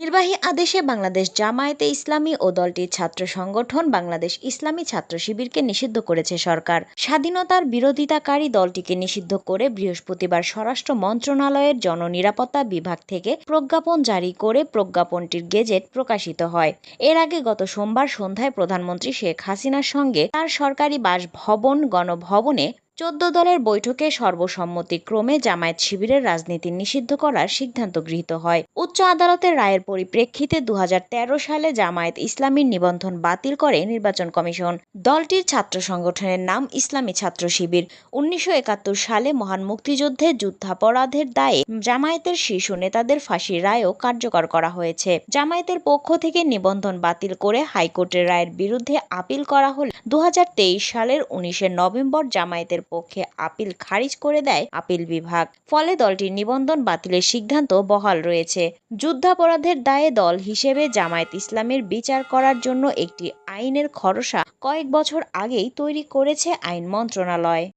নির্বাহী আদেশে বাংলাদেশ জামায়াতে ইসলামী ও দলটির ছাত্র সংগঠন বাংলাদেশ ইসলামী ছাত্র শিবিরকে নিষিদ্ধ করেছে সরকার। স্বাধীনতার বিরোধিতাকারী দলটিকে নিষিদ্ধ করে বৃহস্পতিবার স্বরাষ্ট্র মন্ত্রণালয়ের জননিরাপত্তা বিভাগ থেকে প্রজ্ঞাপন জারি করে প্রজ্ঞাপনটির গেজেট প্রকাশিত হয়। এর আগে গত সোমবার সন্ধ্যায় প্রধানমন্ত্রী শেখ হাসিনার সঙ্গে তার সরকারি বাসভবন গণভবনে চোদ্দ দলের বৈঠকে সর্বসম্মতিক্রমে জামায়াত শিবিরের রাজনীতি নিষিদ্ধ করার সিদ্ধান্ত গৃহীত হয়। উচ্চ আদালতের রায়ের পরিপ্রেক্ষিতে দু হাজার তেরো সালে জামায়াত ইসলামীর নিবন্ধন বাতিল করে নির্বাচন কমিশন। দলটির ছাত্র সংগঠনের নাম ইসলামী ছাত্র শিবির। উনিশশো একাত্তর সালে মহান মুক্তিযুদ্ধে যুদ্ধাপরাধের দায়ে জামায়াতের শীর্ষ নেতাদের ফাঁসির রায়ও কার্যকর করা হয়েছে। জামায়াতের পক্ষ থেকে নিবন্ধন বাতিল করে হাইকোর্টের রায়ের বিরুদ্ধে আপিল করা হলে। দু হাজার তেইশ সালের উনিশে নভেম্বর জামায়াতের পক্ষে আপিল খারিজ করে দেয় আপিল বিভাগ। ফলে দলটির নিবন্ধন বাতিলের সিদ্ধান্ত বহাল রয়েছে। যুদ্ধাপরাধের দায়ে দল হিসেবে জামায়াত ইসলামের বিচার করার জন্য একটি আইনের খরসা কয়েক বছর আগেই তৈরি করেছে আইন মন্ত্রণালয়।